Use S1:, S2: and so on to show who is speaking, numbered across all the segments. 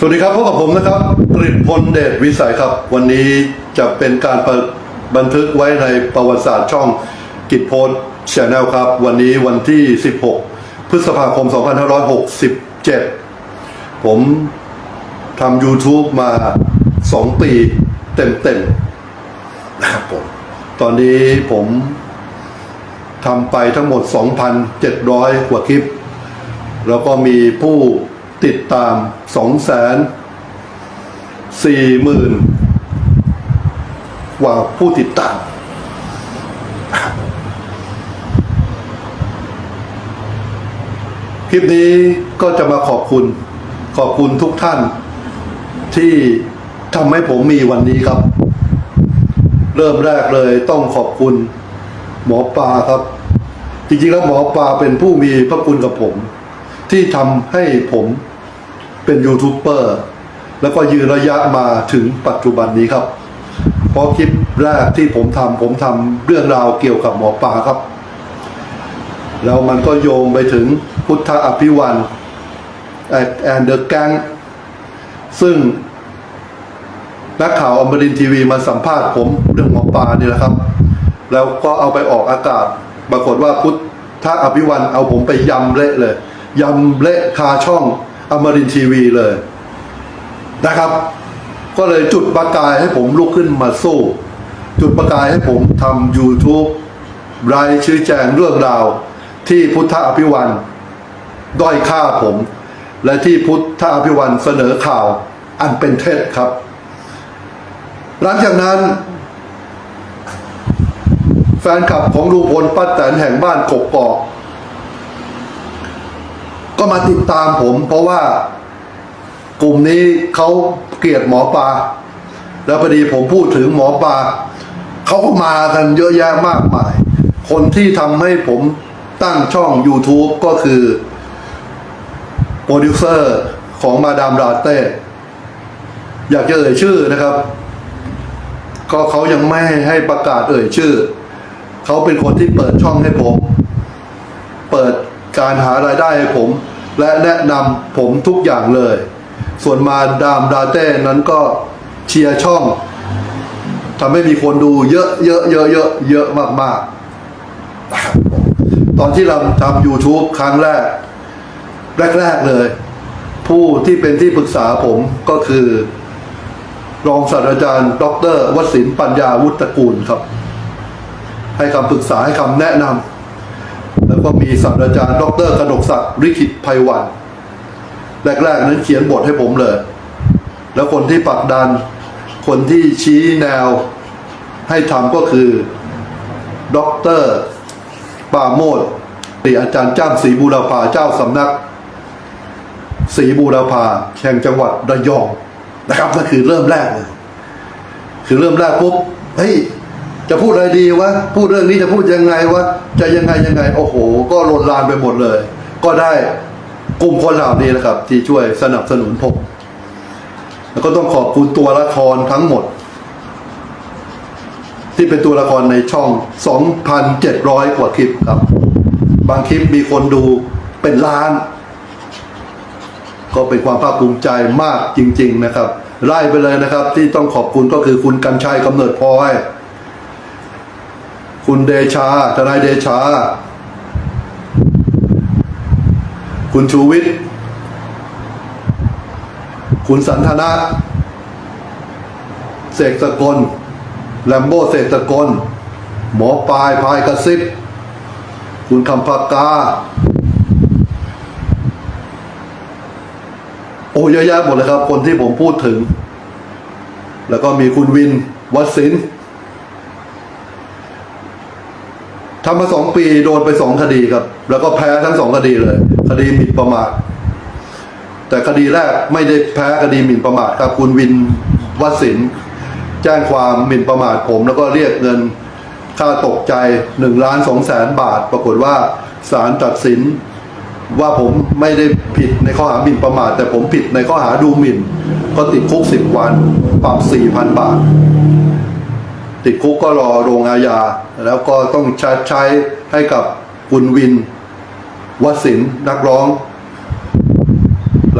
S1: สวัสดีครับพบกับผมนะครับกริพลเดชวิสัยครับ วันนี้จะเป็นการรบันทึกไว้ในประวัติศาสตร์ช่องกิจโพสชแนลครับ วันนี้วันที่ 16 พฤษภาคม 2567 ผมทำ YouTube มา 2 ปีเต็มๆนะครับผมตอนนี้ผมทำไปทั้งหมด 2,700 กว่าคลิป แล้วก็มีผู้ ติดตาม2แสนสี่หมื่นกว่าผู้ติดตาม คลิปนี้ก็จะมาขอบคุณ ขอบคุณทุกท่าน ที่ทำให้ผมมีวันนี้ครับ เริ่มแรกเลยต้องขอบคุณ หมอปลาครับ จริงๆแล้วหมอปลาเป็นผู้มีพระคุณกับผม ที่ทำให้ผม เป็นยูทูบเบอร์แล้วก็ยืนระยะมาถึงปัจจุบันนี้ครับ เพราะคลิปแรกที่ผมทำผมทำเรื่องราวเกี่ยวกับหมอปลาครับ แล้วมันก็โยงไปถึงพุทธอภิวันแอนเดอร์แกงซึ่งนักข่าวอมรินทีวีมาสัมภาษณ์ผมเรื่องหมอปลานี่แหละครับ แล้วก็เอาไปออกอากาศ ปรากฏว่าพุทธอภิวันเอาผมไปยำเละเลยยำเละคาช่อง อมรินทีวีเลยนะครับ ก็เลยจุดประกายให้ผมลุกขึ้นมาสู้ จุดประกายให้ผมทำ YouTube รายชื่อแจงเรื่องราวที่พุทธอภิวันด้อยค่าผม และที่พุทธอภิวันเสนอข่าวอันเป็นเท็จครับ หลังจากนั้น แฟนคลับของลุงพลป้าแตนแห่งบ้านกกอก ก็มาติดตามผม เพราะว่ากลุ่มนี้เขาเกลียดหมอปลาแล้วพอดีผมพูดถึงหมอปลาเขาก็มากันเยอะแยะมากมาย คนที่ทำให้ผมตั้งช่อง YouTube ก็คือโปรดิวเซอร์ของมาดามราเต้อยากจะเอ่ยชื่อนะครับ ก็เขายังไม่ให้ประกาศเอ่ยชื่อ เขาเป็นคนที่เปิดช่องให้ผม เปิด การหารายได้ให้ผม และแนะนำผมทุกอย่างเลย ส่วนมาดามดาเต้นั้นก็เชียร์ช่องทำให้มีคนดูเยอะเยอะเยอะเยอะเยอะมากๆ ตอนที่เราทำ YouTube ครั้งแรก แรก ๆ เลย ผู้ที่เป็นที่ปรึกษาผมก็คือ รองศาสตราจารย์ ดรวสินปัญญาวุฒกูลครับ ให้คำปรึกษาให้คำแนะนำ แล้วก็มีศาสตราจารย์ ดรกนกศักดิ์ริขิตไพวันแรก ๆ นั้นเขียนบทให้ผมเลย แล้วคนที่ปักดัน คนที่ชี้แนวให้ทำก็คือดรปาโมดติอาจารย์จ้ามศรีบูรพาเจ้าสำนักศรีบูรพาแห่งจังหวัดระยองนะครับนั่นคือเริ่มแรกเลยคือเริ่มแรกปุ๊บ จะพูดอะไรดีวะพูดเรื่องนี้จะพูดยังไงวะจะยังไงยังไง โอ้โห ก็ลนลานไปหมดเลย ก็ได้กลุ่มคนเหล่านี้นะครับ ที่ช่วยสนับสนุนผมแล้วก็ต้องขอบคุณตัวละครทั้งหมด ที่เป็นตัวละครในช่อง 2,700 กว่าคลิปครับ บางคลิปมีคนดูเป็นล้าน ก็เป็นความภาคภูมิใจมากจริง ๆ นะครับ ไล่ไปเลยนะครับ ที่ต้องขอบคุณก็คือคุณกัญชัยกำเนิดพลอย คุณเดชา ทนายเดชา คุณชูวิทย์ คุณสันทนะเสกสกลแลมโบเสกสกล หมอปลายพายกระซิบ คุณคำพากา โอ้เยอะแยะหมดเลยครับ คนที่ผมพูดถึง แล้วก็มีคุณวินวัดสิน ทำมาสองปีโดนไปสองคดีครับ แล้วก็แพ้ทั้งสองคดีเลย คดีหมิ่นประมาทแต่คดีแรกไม่ได้แพ้คดีหมิ่นประมาทครับ คุณวินวัดสินแจ้งความหมิ่นประมาทผม แล้วก็เรียกเงินค่าตกใจหนึ่งล้านสองแสนบาท ปรากฏว่าศาลตัดสินว่าผมไม่ได้ผิดในข้อหาหมิ่นประมาท แต่ผมผิดในข้อหาดูหมิ่น ก็ติดคุกสิบวัน ปรับสี่พันบาท ติดคุกก็รอโรงอาญา แล้วก็ต้องชดใช้ให้กับคุณวินวสินนักร้อง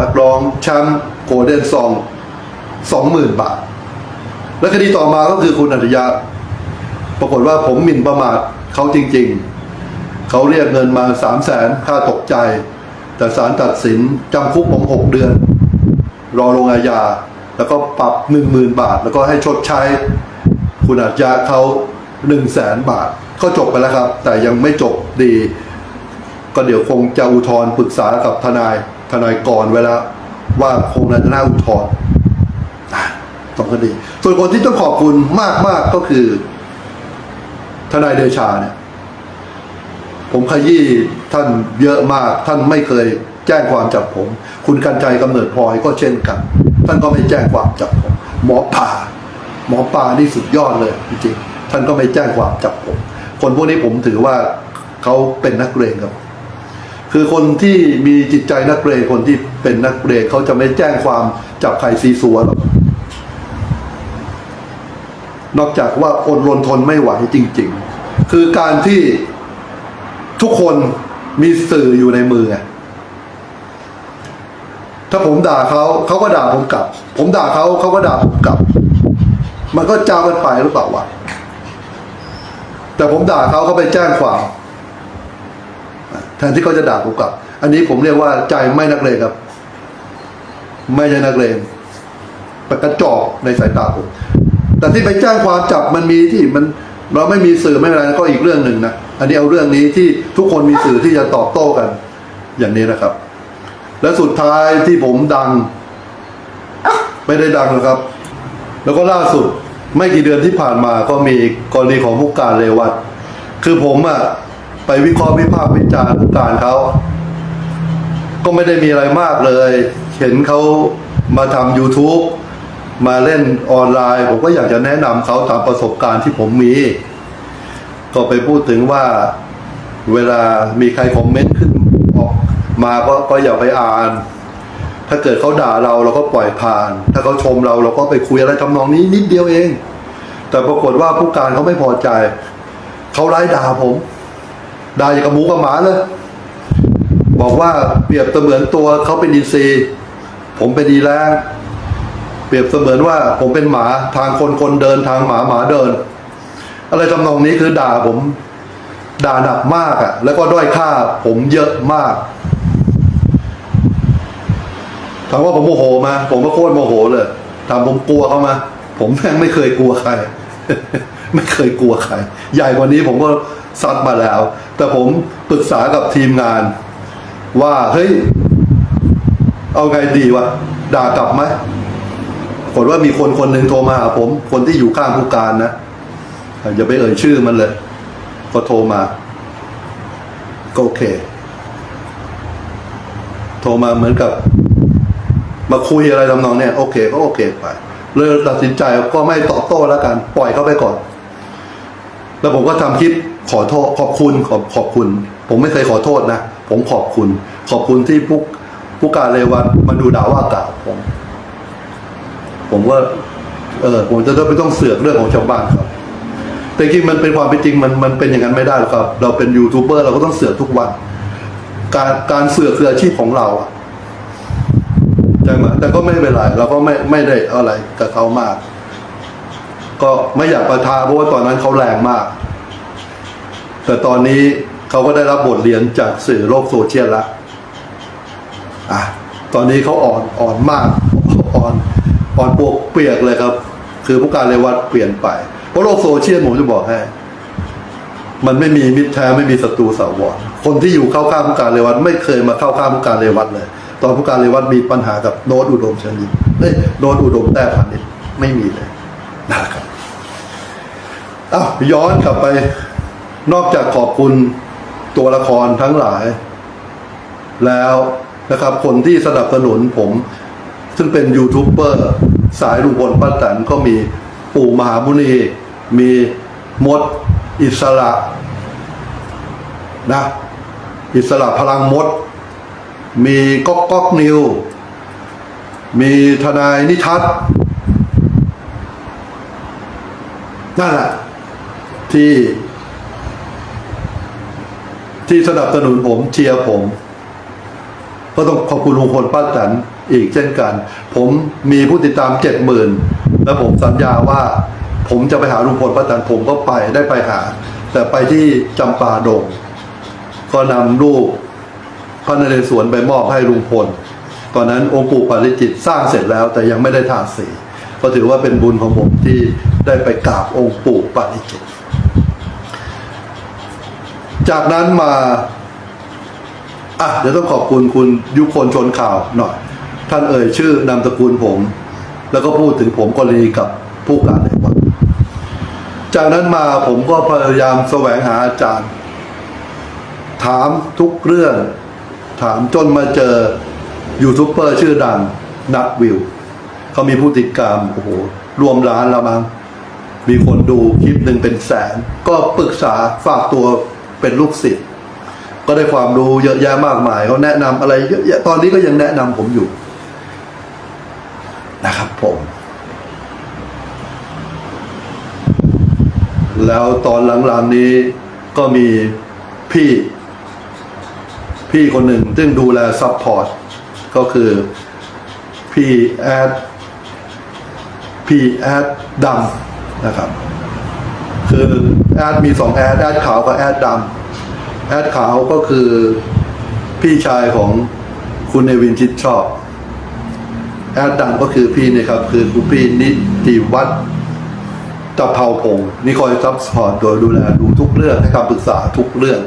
S1: นักร้องแชมป์โกลเด้นซองสองหมื่นบาท และคดีต่อมาก็คือคุณอัจฉริยะปรากฏว่าผมหมิ่นประมาทเขาจริงๆ เขาเรียกเงินมาสามแสนค่าตกใจ แต่ศาลตัดสินจำคุกผมหกเดือน รอลงอาญา แล้วก็ปรับหนึ่งหมื่นบาท แล้วก็ให้ชดใช้ คุณอัจฉริยะเขาหนึ่งแสนบาทก็จบไปแล้วครับ แต่ยังไม่จบดี ก็เดี๋ยวคงจะอุทธรณ์ปรึกษากับทนายทนายกรไว้แล้วว่าคงน่าจะน่าอุทธรณ์สองคดีส่วนคนที่ต้องขอบคุณมากๆก็คือ ทนายเดชาเนี่ย ผมขยี้ท่านเยอะมาก ท่านไม่เคยแจ้งความจับผม คุณกันใจกำเนิดพลอยก็เช่นกัน ท่านก็ไม่แจ้งความจับผม หมอป่า หมอป่านี่สุดยอดเลยจริงๆท่านก็ไม่แจ้งความจับผม คนพวกนี้ผมถือว่าเขาเป็นนักเรียนครับ คือคนที่มีจิตใจนักเรียนคนที่เป็นนักเรียนเขาจะไม่แจ้งความจับใครซีซัวหรอกนอกจากว่าอดรนทนไม่ไหวจริง ๆ คือการที่ทุกคนมีสื่ออยู่ในมือถ้าผมด่าเขาเขาก็ด่าผมกลับ ผมด่าเขาเขาก็ด่าผมกลับ มันก็จ้ากันไปหรือเปล่าวะแต่ผมด่าเขาเขาไปแจ้งความแทนที่เขาจะด่าผมกลับ อันนี้ผมเรียกว่าใจไม่นักเลงครับ ไม่ใช่นักเลงแต่กระจอกในสายตาผม แต่ที่ไปแจ้งความจับมันมีที่มันเราไม่มีสื่อไม่เป็นไรก็อีกเรื่องหนึ่งนะ อันนี้เอาเรื่องนี้ที่ทุกคนมีสื่อที่จะตอบโต้กัน อย่างนี้นะครับ และสุดท้ายที่ผมดัง ไม่ได้ดังหรอกครับ แล้วก็ล่าสุดไม่กี่เดือนที่ผ่านมาก็มีกรณีของผู้การเรวัตคือผมอะไปวิเคราะห์วิพากษ์วิจารณ์ผู้การเขาก็ไม่ได้มีอะไรมากเลย เห็นเขามาทำ YouTube มาเล่นออนไลน์ ผมก็อยากจะแนะนำเขาตามประสบการณ์ที่ผมมี ก็ไปพูดถึงว่าเวลามีใครคอมเมนต์ขึ้นออกมาก็ก็อย่าไปอ่าน ถ้าเกิดเขาด่าเราเราก็ปล่อยผ่าน ถ้าเขาชมเราเราก็ไปคุยอะไรทำนองนี้นิดเดียวเอง แต่ปรากฏว่าผู้การเขาไม่พอใจเขาไล่ด่าผมด่าอย่างกับหมูกับหมาเลยบอกว่าเปรียบเสมือนตัวเขาเป็นอินทรีย์ผมเป็นอีแรงเปรียบเสมือนว่าผมเป็นหมาทางคนคนเดินทางหมาหมาเดิน อะไรทำนองนี้คือด่าผม ด่าหนักมากอะ่ะ แล้วก็ด้อยค่าผมเยอะมาก ถามว่าผมโมโหมา ผมก็โคตรโมโหเลยถามผมกลัวเขามา ผมแม่งไม่เคยกลัวใคร ไม่เคยกลัวใคร ใหญ่กว่านี้ผมก็ซัดมาแล้ว แต่ผมปรึกษากับทีมงาน ว่าเฮ้ย เอาไงดีวะ ด่ากลับไหมผลว่ามีคนคนหนึ่งโทรมาหาผม คนที่อยู่ข้างผู้การนะอย่าไปเอ่ยชื่อมันเลย ก็โทรมา ก็โอเค โทรมาเหมือนกับ มาคุยอะไรทำนองเนี้ยโอเคก็โอเคไป เลยตัดสินใจก็ไม่ตอบโต้แล้วกัน ปล่อยเขาไปก่อน แล้วผมก็ทำคลิปขอโทษขอบคุณขอบขอบคุณ ผมไม่เคยขอโทษนะ ผมขอบคุณ ขอบคุณที่ผู้ผู้การเลวัตมาดูด่าว่ากล่าวผม ผมว่า เออผมจะต้องไม่ต้องเสือกเรื่องของชาวบ้านครับแต่จริงมันเป็นความเป็นจริงมันมันเป็นอย่างนั้นไม่ได้หรอกครับ เราเป็นยูทูบเบอร์เราก็ต้องเสือกทุกวัน การการเสือกคืออาชีพของเราอะ ช่ไหมแต่ก็ไม่เป็นไรเราก็ไม่ไม่ได้อะไรกับเขามาก ก็ไม่อยากประทาเพราะว่าตอนนั้นเขาแรงมาก แต่ตอนนี้เขาก็ได้รับบทเรียนจากสื่อโลกโซเชียลล้วอะตอนนี้เขาอ่อนอ่อนมากอ่อนอ่อนปวกเปียกเลยครับ คือผู้การเรวัตเปลี่ยนไป เพราะโลกโซเชียลผมจะบอกให้มันไม่มีมิตรแท้ไม่มีศัตรูสาวรคนที่อยู่เข้าข้างผู้การเรวัตไม่เคยมาเข้าข้างผู้การเรวัตเลย ตอนผู้การเรวัตมีปัญหากับโน้ตอุดมเชิญยิ้มเอ้ยโน้ตอุดมแต้พานิชไม่มีเลยนะครับอ้าวย้อนกลับไปนอกจากขอบคุณตัวละครทั้งหลาย แล้วนะครับ คนที่สนับสนุนผม ซึ่งเป็นยูทูบเบอร์ สายลุงพลป้าแตนก็มีปู่มหาบุนีมีมด อิสระนะ อิสระพลังมด มีก๊อกก๊อกนิว มีทนายนิทัศน์นั่นแหละที่ที่สนับสนุนผมเชียร์ผม ก็ต้องขอบคุณลุงพลป้าแตนอีกเช่นกัน ผมมีผู้ติดตามเจ็ดหมื่นแล้วผมสัญญาว่า ผมจะไปหาลุงพลป้าแตนผมก็ไปได้ไปหา แต่ไปที่จำปาดงก็นำรูป พระนเรศวรไปมอบให้ลุงพล ตอนนั้นองค์ปู่ปาริจิตสร้างเสร็จแล้วแต่ยังไม่ได้ทาสี ก็ถือว่าเป็นบุญของผมที่ได้ไปกราบองค์ปู่ปาริจิต จากนั้นมาอะเดี๋ยวต้องขอบคุณคุณยุคนชนข่าวหน่อย ท่านเอ่ยชื่อนามสกุลผม แล้วก็พูดถึงผมกรณีกับผู้การในวัดจากนั้นมาผมก็พยายามแสวงหาอาจารย์ ถามทุกเรื่อง ถามจนมาเจอยูทูบเบอร์ชื่อดังนัดวิว เขามีผู้ติดตามโอ้โหรวมล้านล้วมั้งมีคนดูคลิปหนึ่งเป็นแสน ก็ปรึกษาฝากตัวเป็นลูกศิษย์ก็ได้ความรู้เยอะแยะมากมายเขาแนะนำอะไรเยอะแยะตอนนี้ก็ยังแนะนำผมอยู่นะครับผม แล้วตอนหลังๆนี้ก็มีพี่ พี่คนหนึ่งซึ่งดูแลซัพพอร์ตก็คือพี่แอดพี่แอดดำนะครับ คือแอดมีสองแอดแอดขาวกับแอดดำแอดขาวก็คือพี่ชายของคุณเนวินชิดชอบ แอดดำก็คือพี่นี่ครับ คือคุณพี่นิติวัฒน์ตะเภาพงศ์นี่คอยซัพพอร์ตโดยดูแลดูทุกเรื่องให้คำปรึกษาทุกเรื่อง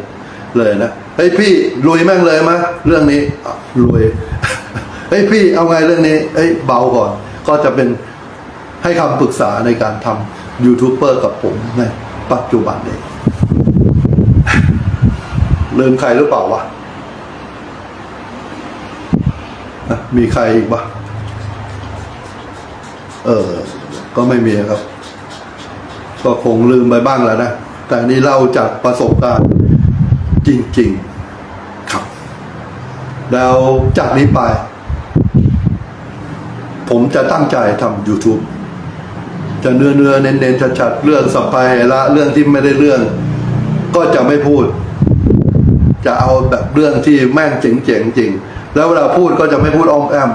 S1: เลยนะ เฮ้ยพี่ลุยแม่งเลยมะเรื่องนี้อะลุยเฮ้ยพี่เอาไงเรื่องนี้เอ้ยเบาก่อน ก็จะเป็นให้คำปรึกษาในการทำยูทูบเบอร์กับผมในปัจจุบันเองลืมใครหรือเปล่าวะมีใครอีกปะเออ ก็ไม่มีครับ ก็คงลืมไปบ้างแล้วนะ แต่นี่เล่าจากประสบการณ์ ริง ๆครับ แล้วจากนี้ไป ผมจะตั้งใจทำ YouTube จะเนื้อเนื้อเน้นเน้นๆชัดๆเรื่องสัพพายละเรื่องที่ไม่ได้เรื่อง ก็จะไม่พูด จะเอาแบบเรื่องที่แม่งเจ๋งๆจริง แล้วเวลาพูดก็จะไม่พูดอ้อมแอม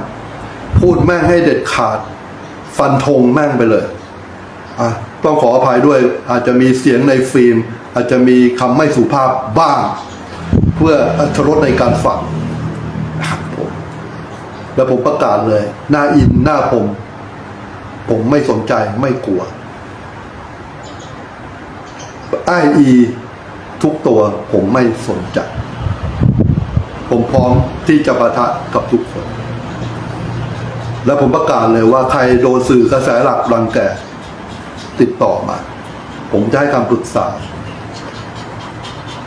S1: พูดแม่งให้เด็ดขาด ฟันธงแม่งไปเลย ต้องขออภัยด้วยอาจจะมีเสียงในฟิล์ม อาจจะมีคำไม่สุภาพบ้าง เพื่ออรรถรสในการฟังครับผมแล้วผมประกาศเลย หน้าอินหน้าผม ผมไม่สนใจไม่กลัวไออีทุกตัวผมไม่สนใจ ผมพร้อมที่จะปะทะกับทุกคน แล้วผมประกาศเลยว่าใครโดนสื่อกระแสหลักรังแก ติดต่อมา ผมจะให้คำปรึกษา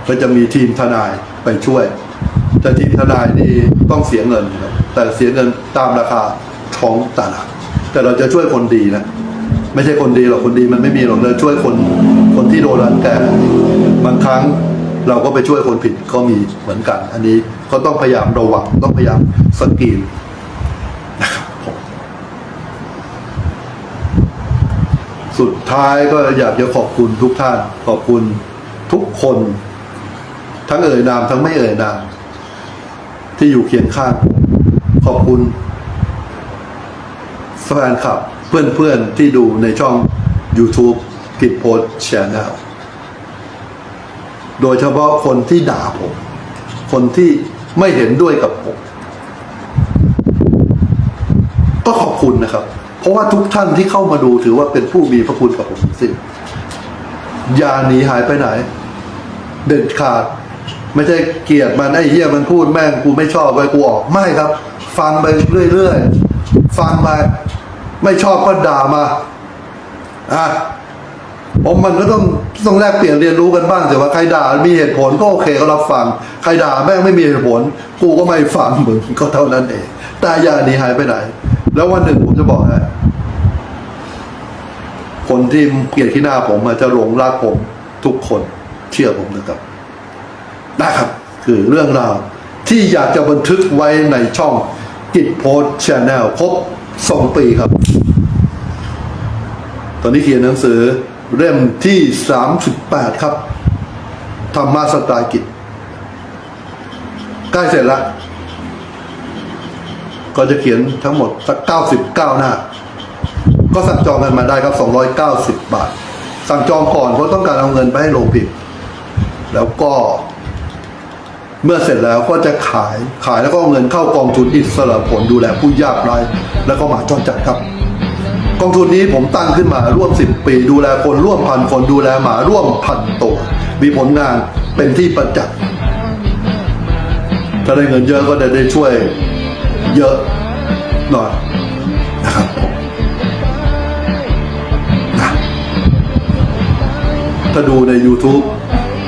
S1: ก็จะมีทีมทนายไปช่วย แต่ทีมทนายนี่ต้องเสียเงินครับแต่เสียเงินตามราคาท้องตลาดแต่เราจะช่วยคนดีนะไม่ใช่คนดีหรอกคนดีมันไม่มีหรอกเราช่วยคนคนที่โดนรังแกบางครั้งเราก็ไปช่วยคนผิดก็มีเหมือนกัน อันนี้ก็ต้องพยายามระวังต้องพยายามสกรีนนะครับผม สุดท้ายก็อยากจะขอบคุณทุกท่าน ขอบคุณทุกคน ทั้งเอ่ยนาม ทั้งไม่เอ่ยนาม ที่อยู่เคียงข้าง ขอบคุณแฟนคลับเพื่อนๆที่ดูในช่อง YouTube กิจโพสชแนลโดยเฉพาะคนที่ด่าผม คนที่ไม่เห็นด้วยกับผม ก็ขอบคุณนะครับ เพราะว่าทุกท่านที่เข้ามาดูถือว่าเป็นผู้มีพระคุณกับผมสิอย่าหนีหายไปไหน เด็ดขาด ไม่ใช่เกลียดมันไอ้เหี้ยมันพูดแม่งกูไม่ชอบไปกูออกไม่ครับ ฟังไปเรื่อยๆฟังไปไม่ชอบก็ด่ามาอะผมมันก็ต้องต้องแลกเปลี่ยนเรียนรู้กันบ้างแต่ว่าใครด่ามีเหตุผลก็โอเคก็รับฟัง ใครด่าแม่งไม่มีเหตุผล กูก็ไม่ฟังมึงก็เท่านั้นเองแต่อย่าหนีหายไปไหน แล้ววันหนึ่งผมจะบอกให้คนที่เกลียดขี้หน้าผมอาจจะหลงรักผมทุกคนเชื่อผมนะครับนะครับ คือเรื่องราวที่อยากจะบันทึกไว้ในช่องกิจโพสชแนลครบสองปีครับ ตอนนี้เขียนหนังสือเล่มที่สามสิบแปดครับธรรมะสไตล์กิจใกล้เสร็จแล้ว ก็จะเขียนทั้งหมดสักเก้าสิบเก้าหน้า ก็สั่งจองกันมาได้ครับ290บบาท สั่งจองก่อนเพราะต้องการเอาเงินไปให้โรงพิมพ์แล้วก็ เมื่อเสร็จแล้วก็จะขายขายแล้วก็เอาเงินเข้ากองทุนอิสระผลดูแลผู้ยากไร้แล้วก็หมาจรจัดครับ กองทุนนี้ผมตั้งขึ้นมาร่วม 10 ปี ดูแลคนร่วมพันคนดูแลหมาร่วมพันตัว มีผลงานเป็นที่ประจักษ์ถ้าได้เงินเยอะก็จะได้ช่วย เยอะหน่อยนะครับผมนะถ้าดูใน YouTube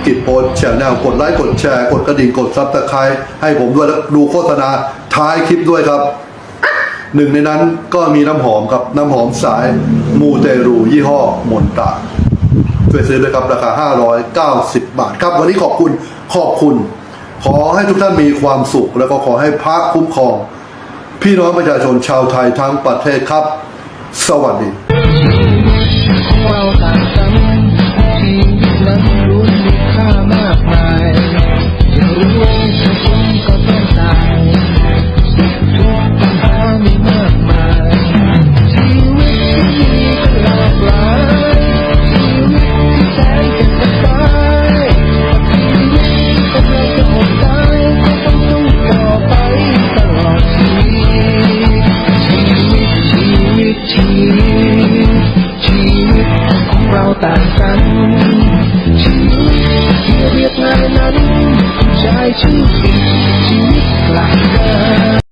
S1: กิจโพสแชร์แนลกดไลค์กดแชร์กดกระดิ่งกดซับสไครต์ให้ผมด้วยแล้วดูโฆษณาท้ายคลิปด้วยครับ หนึ่งในนั้นก็มีน้ำหอมครับน้ำหอมสายมูเตรูยี่ห้อมนตราช่วยซื้อด้วยครับราคา 590 บาท ครับวันนี้ขอบคุณขอบคุณ ขอให้ทุกท่านมีความสุข แล้วก็ขอให้พักคุ้มครอง พี่น้องประชาชนชาวไทยทั้งประเทศครับ สวัสดี
S2: เราต่า